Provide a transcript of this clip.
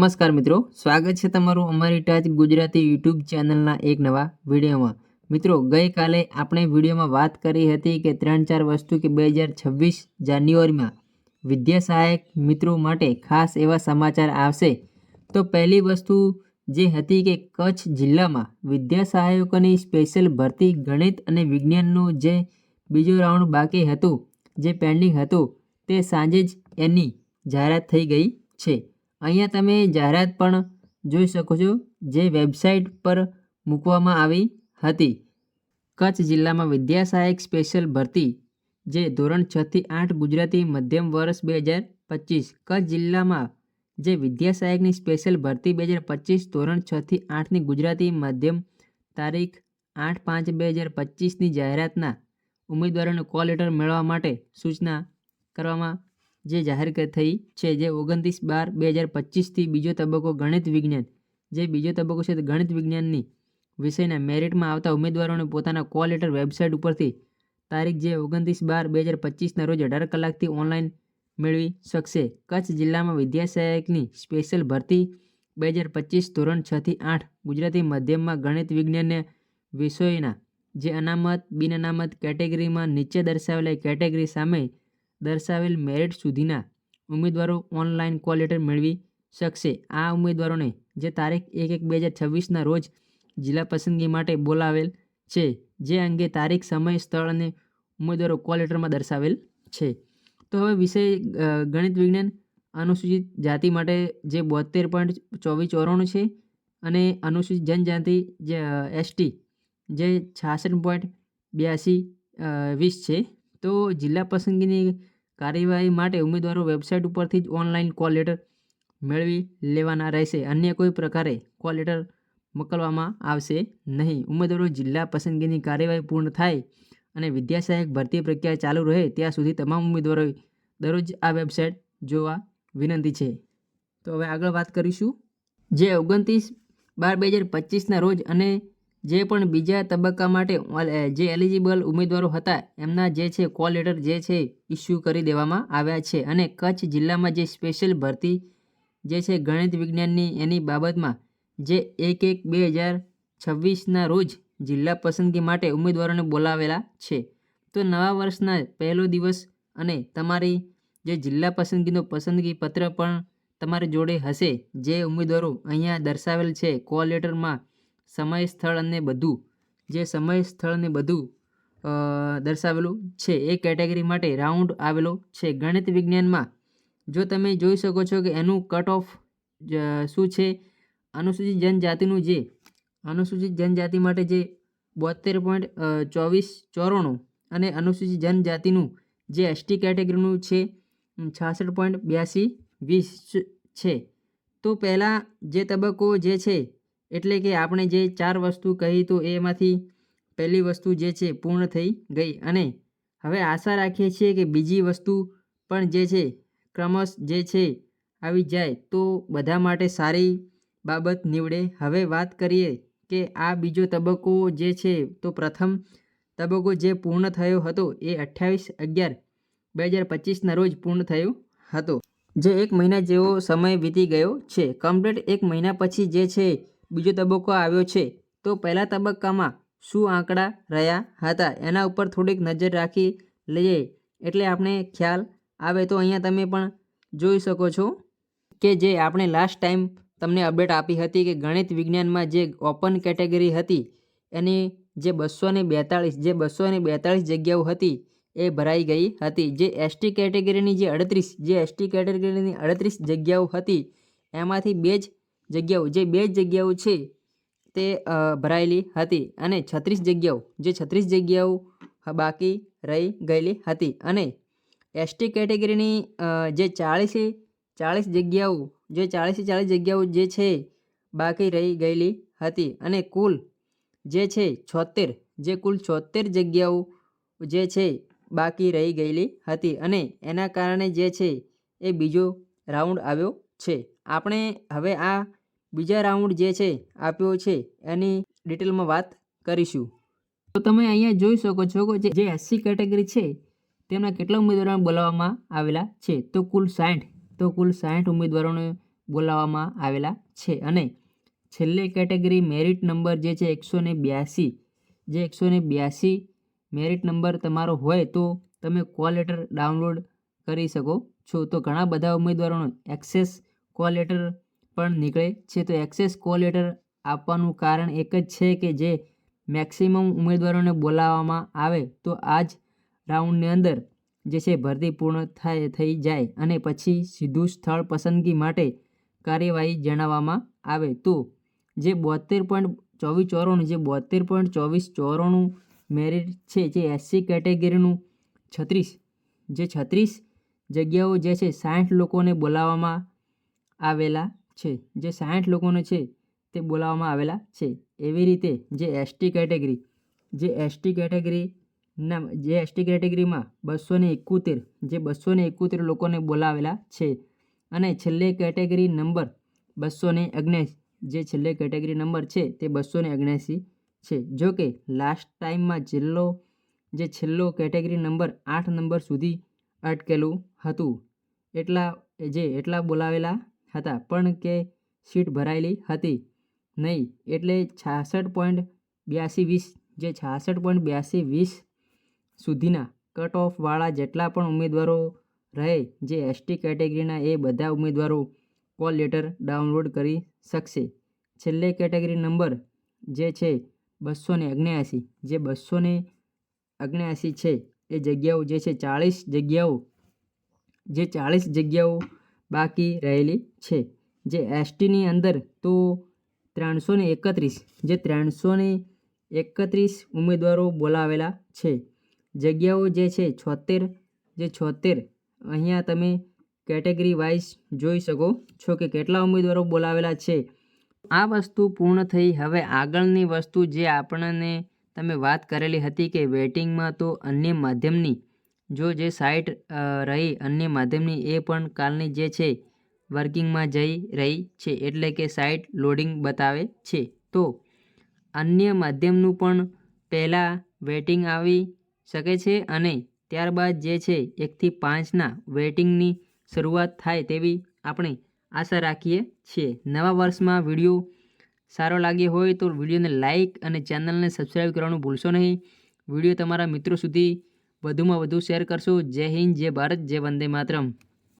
નમસ્કાર મિત્રો, સ્વાગત છે તમારું અમારી ટાચ ગુજરાતી યુટ્યુબ ચેનલના એક નવા વિડીયોમાં. મિત્રો, ગઈકાલે આપણે વિડીયોમાં વાત કરી હતી કે ત્રણ ચાર વસ્તુ કે બે હજાર છવ્વીસ જાન્યુઆરીમાં વિદ્યા સહાયક મિત્રો માટે ખાસ એવા સમાચાર આવશે. તો પહેલી વસ્તુ જે હતી કે કચ્છ જિલ્લામાં વિદ્યા સહાયકોની સ્પેશિયલ ભરતી ગણિત અને વિજ્ઞાનનું જે બીજું રાઉન્ડ બાકી હતું, જે પેન્ડિંગ હતું, તે સાંજે જ એની જાહેરાત થઈ ગઈ છે. અહીંયા તમે જાહેરાત પણ જોઈ શકો છો, જે વેબસાઇટ પર મૂકવામાં આવી હતી. કચ્છ જિલ્લામાં વિદ્યા સહાયક સ્પેશિયલ ભરતી, જે ધોરણ છથી આઠ ગુજરાતી મધ્યમ વર્ષ બે હજાર પચીસ, કચ્છ જિલ્લામાં જે વિદ્યા સહાયકની સ્પેશિયલ ભરતી બે હજાર પચીસ, ધોરણ છથી આઠની ગુજરાતી માધ્યમ તારીખ આઠ પાંચ બે હજાર પચીસની જાહેરાતના ઉમેદવારોને કોલ લેટર મેળવવા માટે સૂચના કરવામાં જે જાહેર થઈ છે, જે ઓગણત્રીસ બાર બે હજાર પચીસથી બીજો તબક્કો ગણિત વિજ્ઞાન, જે બીજો તબક્કો છે તે ગણિત વિજ્ઞાનની, વિષયના મેરિટમાં આવતા ઉમેદવારોને પોતાના કોલ લેટર વેબસાઇટ ઉપરથી તારીખ જે ઓગણત્રીસ બાર બે હજાર પચીસના રોજ અઢાર કલાકથી ઓનલાઈન મેળવી શકશે. કચ્છ જિલ્લામાં વિદ્યા સહાયકની સ્પેશિયલ ભરતી બે હજાર પચીસ ધોરણ છથી આઠ ગુજરાતી માધ્યમમાં ગણિત વિજ્ઞાનને વિષયોના જે અનામત, બિન અનામત કેટેગરીમાં નીચે દર્શાવેલા કેટેગરી સામે દર્શાવેલ મેરિટ સુધીના ઉમેદવારો ઓનલાઈન કોલ લેટર મેળવી શકશે. આ ઉમેદવારોને જે તારીખ એક એક બે હજાર છવ્વીસના રોજ જિલ્લા પસંદગી માટે બોલાવેલ છે, જે અંગે તારીખ, સમય, સ્થળ અને ઉમેદવારો કોલ લેટરમાં દર્શાવેલ છે. તો હવે વિષય ગણિત વિજ્ઞાન અનુસૂચિત જાતિ માટે જે બોતેર પોઈન્ટ ચોવીસ ચોરાણું છે અને અનુસૂચિત જનજાતિ જે એસટી જે છાસઠ પોઈન્ટ બ્યાસી વીસ છે. તો જિલ્લા પસંદગીની કાર્યવાહી માટે ઉમેદવારો વેબસાઇટ ઉપરથી જ ઓનલાઈન કોલ લેટર મેળવી લેવાના રહેશે. અન્ય કોઈ પ્રકારે કોલ લેટર મોકલવામાં આવશે નહીં. ઉમેદવારો જિલ્લા પસંદગીની કાર્યવાહી પૂર્ણ થાય અને વિદ્યા સહાયક ભરતી પ્રક્રિયા ચાલુ રહે ત્યાં સુધી તમામ ઉમેદવારોએ દરરોજ આ વેબસાઇટ જોવા વિનંતી છે. તો હવે આગળ વાત કરીશું. જે ઓગણત્રીસ બાર બે હજાર પચીસના રોજ અને જે પણ બીજા તબક્કા માટે જે એલિજિબલ ઉમેદવારો હતા, એમના જે છે કોલ લેટર જે છે ઇસ્યુ કરી દેવામાં આવ્યા છે. અને કચ્છ જિલ્લામાં જે સ્પેશિયલ ભરતી જે છે, ગણિત વિજ્ઞાનની, એની બાબતમાં જે એક એક બે હજાર છવ્વીસના રોજ જિલ્લા પસંદગી માટે ઉમેદવારોને બોલાવેલા છે. તો નવા વર્ષના પહેલો દિવસ અને તમારી જે જિલ્લા પસંદગીનો પસંદગી પત્ર પણ તમારી જોડે હશે. જે ઉમેદવારો અહીંયા દર્શાવેલ છે કોલ લેટરમાં સમય સ્થળ અને બધું, જે સમય સ્થળ ને બધું દર્શાવેલું છે, એ કેટેગરી માટે રાઉન્ડ આવેલો છે. ગણિત વિજ્ઞાનમાં, જો તમે જોઈ શકો છો કે એનું કટ ઓફ શું છે? અનુસૂચિત જનજાતિનું જે, અનુસૂચિત જનજાતિ માટે જે બોતેર પોઈન્ટ ચોવીસ ચોરાણું અને અનુસૂચિત જનજાતિનું જે એસટી કેટેગરીનું છે છાસઠ પોઈન્ટ બ્યાસી વીસ છે. તો પહેલાં જે તબક્કો જે છે એટલે કે આપણે જે ચાર વસ્તુ કહી તો એમાંથી પહેલી વસ્તુ જે છે પૂર્ણ થઈ ગઈ. અને હવે આશા રાખીએ છીએ કે બીજી વસ્તુ પણ જે છે ક્રમશ જે છે આવી જાય તો બધા માટે સારી બાબત નીવડે. હવે વાત કરીએ કે આ બીજો તબક્કો જે છે તો પ્રથમ તબક્કો જે પૂર્ણ થયો હતો એ અઠ્યાવીસ અગિયાર બે હજાર પચીસના રોજ પૂર્ણ થયો હતો. જે એક મહિના જેવો સમય વીતી ગયો છે. કમ્પ્લીટ એક મહિના પછી જે છે બીજો તબક્કો આવ્યો છે. તો પહેલા તબક્કામાં શું આંકડા રહ્યા હતા? એના ઉપર થોડીક નજર રાખી લઈએ. એટલે આપણે ખ્યાલ આવે તો અહીંયા તમે પણ જોઈ શકો છો કે જે આપણે લાસ્ટ ટાઈમ તમને અપડેટ આપી હતી કે ગણિત વિજ્ઞાનમાં જે ઓપન કેટેગરી હતી, એની જે બસો ને બેતાળીસ, જે બસો ને બેતાળીસ જગ્યાઓ હતી, એ ભરાઈ ગઈ હતી. જે એસટી કેટેગરીની જે અડત્રીસ, જે એસટી કેટેગરીની અડત્રીસ જગ્યાઓ હતી, એમાંથી બે જ જગ્યાઓ, જે બે જગ્યાઓ છે તે ભરાયેલી હતી અને છત્રીસ જગ્યાઓ, જે છત્રીસ જગ્યાઓ બાકી રહી ગયેલી હતી અને એસટી કેટેગરીની જે ચાળીસે ચાળીસ જગ્યાઓ, જે ચાળીસે ચાળીસ જગ્યાઓ જે છે બાકી રહી ગયેલી હતી અને કુલ જે છે છોતેર, જે કુલ છોતેર જગ્યાઓ જે છે બાકી રહી ગયેલી હતી અને એના કારણે જે છે એ બીજો રાઉન્ડ આવ્યો છે. આપણે હવે આ બીજા રાઉન્ડ જે છે, આપ્યો છે, એની ડિટેલમાં વાત કરીશું. તો તમે અહીંયા જોઈ શકો છો કે જે- એસસી કેટેગરી છે, તેમના કેટલા ઉમેદવારોને બોલાવવામાં આવેલા છે. તો કુલ સાઠ તો કુલ સાઠ ઉમેદવારોને બોલાવવામાં આવેલા છે. અને છેલ્લે કેટેગરી મેરિટ નંબર જે છે, એકસો ને બ્યાસી. જે એકસો ને બ્યાસી મેરિટ નંબર તમારો હોય તો તમે કોલ લેટર ડાઉનલોડ કરી શકો છો. તો ઘણા બધા ઉમેદવારોનો એક્સેસ કોલ લેટર પણ નીકળે છે. તો એક્સેસ કોલ લેટર આપવાનું કારણ એક જ છે કે જે મેક્સિમમ ઉમેદવારોને બોલાવવામાં આવે, તો આ જ રાઉન્ડની અંદર જે છે ભરતી પૂર્ણ થાય, થઈ જાય અને પછી સીધું સ્થળ પસંદગી માટે કાર્યવાહી જણાવવામાં આવે. તો જે બોતેર પોઈન્ટ ચોવીસ ચોરાણું જે બોતેર પોઈન્ટ ચોવીસ ચોરાણું મેરિટ છે, જે એસસી કેટેગરીનું છત્રીસ, જે છત્રીસ જગ્યાઓ જે છે સાઠ લોકોને બોલાવવામાં આવેલા છે. જે સાઠ લોકોને છે તે બોલાવવામાં આવેલા છે. એવી રીતે જે એસટી કેટેગરી, જે એસટી કેટેગરીના જે એસટી કેટેગરીમાં બસો ને એકોતેર, જે બસો ને એકોતેર લોકોને બોલાવેલા છે. અને છેલ્લે કેટેગરી નંબર બસો ને જે છેલ્લે કેટેગરી નંબર છે તે બસો ને ઓગણ્યાસી છે. જો કે લાસ્ટ ટાઈમમાં છેલ્લો, જે છેલ્લો કેટેગરી નંબર આઠ નંબર સુધી અટકેલું હતું. એટલા, જે એટલા બોલાવેલા હતા. પણ કે સીટ ભરાયેલી હતી નહીં. એટલે છાસઠ પોઈન્ટ બ્યાસી વીસ, જે છાસઠ પોઈન્ટ બ્યાસી વીસ સુધીના કટ ઓફવાળા જેટલા પણ ઉમેદવારો રહે, જે એસટી કેટેગરીના એ બધા ઉમેદવારો કોલ લેટર ડાઉનલોડ કરી શકશે. છેલ્લે કેટેગરી નંબર જે છે બસો ને ઓગણ્યાસી જે બસો ને ઓગણ્યાસી છે. એ જગ્યાઓ જે છે ચાળીસ જગ્યાઓ, જે ચાળીસ જગ્યાઓ બાકી રહેલી છે. જે એસટીની અંદર તો ત્રણસો ને એકત્રીસ, જે ત્રણસો ને એકત્રીસ ઉમેદવારો બોલાવેલા છે. જગ્યાઓ જે છે છોતેર, જે છોતેર, અહીંયા તમે કેટેગરી વાઇઝ જોઈ શકો છો કે કેટલા ઉમેદવારો બોલાવેલા છે. આ વસ્તુ પૂર્ણ થઈ. હવે આગળની વસ્તુ જે આપણને તમે વાત કરેલી હતી કે વેટિંગમાં તો અન્ય માધ્યમની જો જે સાઇટ રહી અન્ય માધ્યમની એ પણ કાલની જે છે, વર્કિંગમાં જઈ રહી છે એટલે કે સાઇટ લોડિંગ બતાવે છે. તો અન્ય માધ્યમનું પણ પહેલાં વેટિંગ આવી શકે છે અને ત્યારબાદ જે છે એકથી પાંચના વેટિંગની શરૂઆત થાય તેવી આપણે આશા રાખીએ છીએ. નવા વર્ષમાં વીડિયો સારો લાગ્યો હોય તો વિડીયોને લાઇક અને ચેનલને સબસ્ક્રાઈબ કરવાનું ભૂલશો નહીં. વીડિયો તમારા મિત્રો સુધી વધુમાં વધુ શેર કરશો. જય હિન્દ જય ભારત જય વંદે માતરમ.